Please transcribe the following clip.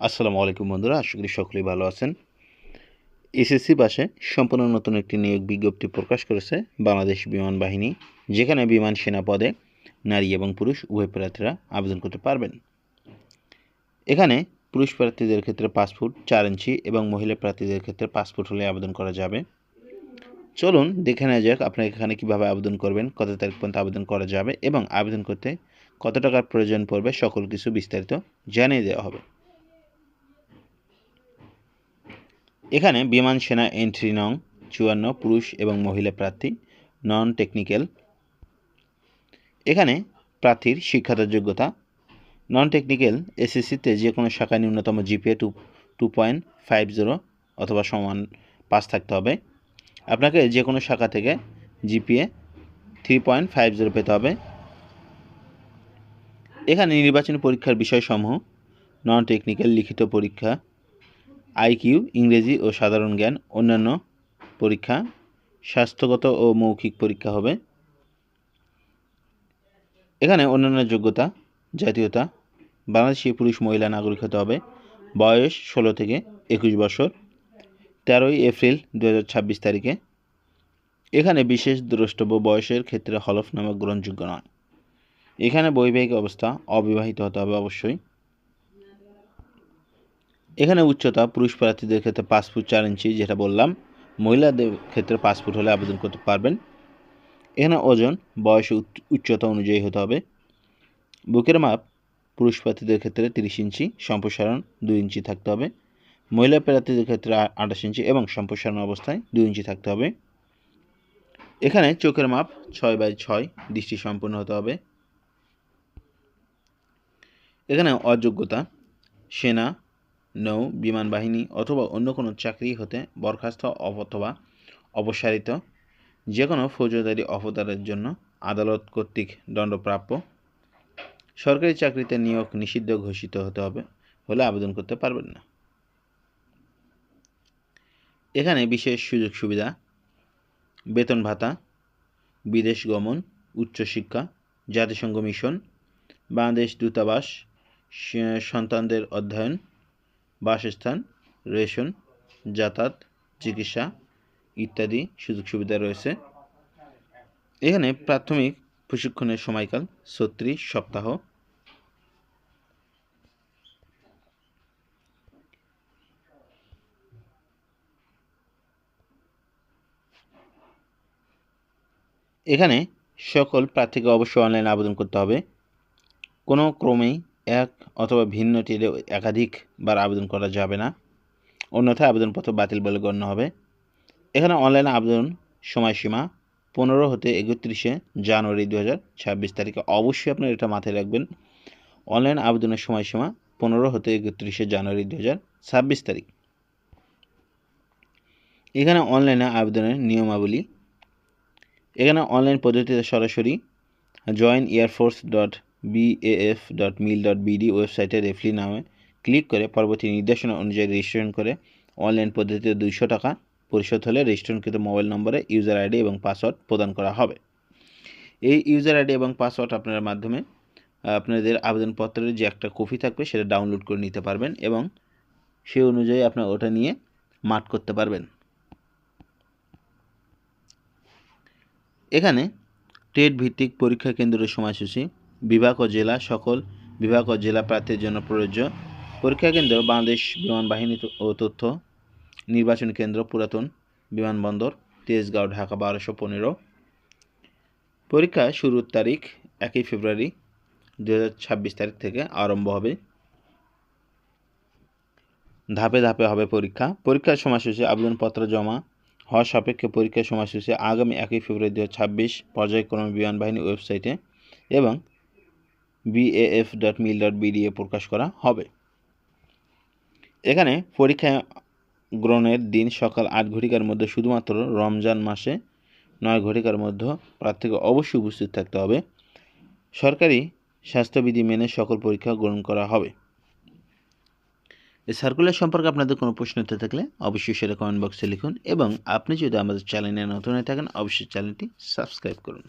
আসসালামু আলাইকুম বন্ধুরা, আশা করি সকলেই ভালো আছেন। এসএসসি পাশে সম্পূর্ণ নতুন একটি নিয়োগ বিজ্ঞপ্তি প্রকাশ করেছে বাংলাদেশ বিমান বাহিনী, যেখানে বিমান সেনা পদে নারী এবং পুরুষ উভয় প্রার্থীরা আবেদন করতে পারবেন। এখানে পুরুষ প্রার্থীদের ক্ষেত্রে ফুট চার ইঞ্চি এবং মহিলা প্রার্থীদের ক্ষেত্রে ফুট হলে আবেদন করা যাবে। চলুন দেখে নেওয়া যাক আপনারা এখানে কীভাবে আবেদন করবেন, কত তারিখ পর্যন্ত আবেদন করা যাবে এবং আবেদন করতে কত টাকার প্রয়োজন পড়বে, সকল কিছু বিস্তারিত জানিয়ে দেওয়া হবে। এখানে বিমান সেনা এন্ট্রি নং, চুয়ান্ন, পুরুষ এবং মহিলা প্রার্থী, নন টেকনিক্যাল। এখানে প্রার্থীর শিক্ষাগত যোগ্যতা, নন টেকনিক্যাল এসএসসিতে যে কোনো শাখায় ন্যূনতম GPA two two point five zero অথবা সমান পাস থাকতে হবে। আপনাকে যে কোনো শাখা থেকে GPA three point five zero পেতে হবে। এখানে নির্বাচনী পরীক্ষার বিষয়সমূহ, নন টেকনিক্যাল লিখিত পরীক্ষা আইকিউ ইংরেজি ও সাধারণ জ্ঞান, অন্যান্য পরীক্ষা, স্বাস্থ্যগত ও মৌখিক পরীক্ষা হবে। এখানে অন্যান্য যোগ্যতা, জাতীয়তা, বাংলাদেশি পুরুষ মহিলা নাগরিক হতে হবে, বয়স ষোলো থেকে একুশ বছর, তেরোই এপ্রিল দু ছাব্বিশ তারিখে। এখানে বিশেষ দ্রষ্টব্য বয়সের ক্ষেত্রে হলফনামা গ্রহণযোগ্য নয়। এখানে বৈবাহিক অবস্থা অবিবাহিত হতে হবে অবশ্যই। এখানে উচ্চতা পুরুষ প্রার্থীদের ক্ষেত্রে পাঁচ ফুট চার ইঞ্চি, যেটা বললাম। মহিলাদের ক্ষেত্রে পাঁচ ফুট হলে আবেদন করতে পারবেন। এখানে ওজন, বয়স উচ্চতা অনুযায়ী হতে হবে। বুকের মাপ, পুরুষ প্রার্থীদের ক্ষেত্রে তিরিশ ইঞ্চি, সম্প্রসারণ দুই ইঞ্চি থাকতে হবে। মহিলা প্রার্থীদের ক্ষেত্রে আঠাশ ইঞ্চি এবং সম্প্রসারণ অবস্থায় দুই ইঞ্চি থাকতে হবে। এখানে চোখের মাপ ছয় বাই ছয়, দৃষ্টি সম্পূর্ণ হতে হবে। এখানে অযোগ্যতা, সেনা নৌ, বিমান বাহিনী অথবা অন্য কোনো চাকরি হতে বরখাস্ত অথবা অপসারিত যে কোনো ফৌজদারি অপদারের জন্য আদালত কর্তৃক দণ্ডপ্রাপ্য। সরকারি চাকরিতে নিয়োগ নিষিদ্ধ ঘোষিত হতে হবে হলে আবেদন করতে পারবেন না। এখানে বিশেষ সুযোগ সুবিধা, বেতন ভাতা, বিদেশ গমন উচ্চশিক্ষা জাতিসংঘ মিশন, বাংলাদেশ দূতাবাস সন্তানদের অধ্যয়ন বাসস্থান, রেশন, যাতায়াত, চিকিৎসা ইত্যাদি সুযোগ সুবিধা রয়েছে। এখানে প্রাথমিক প্রশিক্ষণের সময়কাল ছত্রিশ সপ্তাহ। এখানে সকল প্রার্থীকে অবশ্যই অনলাইনে আবেদন করতে হবে। কোনো ক্রমেই এক অথবা ভিন্ন টিরে একাধিকবার আবেদন করা যাবে না। অন্যথায় আবেদনপত্র বাতিল বলে গণ্য হবে। এখানে অনলাইনে আবেদন সময়সীমা পনেরো হতে একত্রিশে জানুয়ারি দু ছাব্বিশ তারিখে অবশ্যই আপনার এটা মাথায় রাখবেন। অনলাইন আবেদনের সময়সীমা পনেরো হতে একত্রিশে জানুয়ারি দু ছাব্বিশ তারিখ। এখানে অনলাইনে আবেদনের নিয়মাবলী। এখানে অনলাইন পদ্ধতিতে সরাসরি join air force dot BAF dot mil dot BD ওয়েবসাইটে রেফলি নামে ক্লিক করে পরবর্তী নির্দেশনা অনুযায়ী রেজিস্ট্রেশন করে অনলাইন পদ্ধতিতে দুইশো টাকা পরিশোধ হলে রেজিস্ট্রেশনকৃত মোবাইল নম্বরে ইউজার আইডি এবং পাসওয়ার্ড প্রদান করা হবে। এই ইউজার আইডি এবং পাসওয়ার্ড আপনার মাধ্যমে আপনাদের আবেদনপত্রের যে একটা কপি থাকবে সেটা ডাউনলোড করে নিতে পারবেন এবং সেই অনুযায়ী আপনার ওটা নিয়ে মাঠ করতে পারবেন। এখানে টেট ভিত্তিক পরীক্ষা কেন্দ্রের সময়সূচি বিভাগ ও জেলা সকল বিভাগ ও জেলা প্রার্থীর জন্য প্রযোজ্য পরীক্ষা কেন্দ্র বাংলাদেশ বিমান বাহিনী ও তথ্য নির্বাচন কেন্দ্র পুরাতন বিমানবন্দর তেজগাঁও ঢাকা বারোশো পনেরো। পরীক্ষা শুরুর তারিখ একই ফেব্রুয়ারি দু হাজার ছাব্বিশ তারিখ থেকে আরম্ভ হবে। ধাপে ধাপে হবে পরীক্ষা। পরীক্ষার সময়সূচি আবেদনপত্র জমা হওয়া সাপেক্ষে পরীক্ষার সময়সূচি আগামী একই ফেব্রুয়ারি দু হাজার ছাব্বিশ পর্যায়ক্রমে বিমান বাহিনী ওয়েবসাইটে এবং BAF dot mil dot BD প্রকাশ করা হবে। এখানে পরীক্ষা গ্রহণের দিন সকাল আট ঘটিকার মধ্যে শুধুমাত্র রমজান মাসে নয় ঘটিকার মধ্যে প্রার্থীকে অবশ্যই উপস্থিত থাকতে হবে। সরকারি স্বাস্থ্যবিধি মেনে সকল পরীক্ষা গ্রহণ করা হবে। এই সার্কুলার সম্পর্কে আপনাদের কোনো প্রশ্ন উত্তর থাকলে অবশ্যই সেটা কমেন্ট বক্সে লিখুন এবং আপনি যদি আমাদের চ্যানেলে নতুন হয়ে থাকেন, অবশ্যই চ্যানেলটি সাবস্ক্রাইব করুন।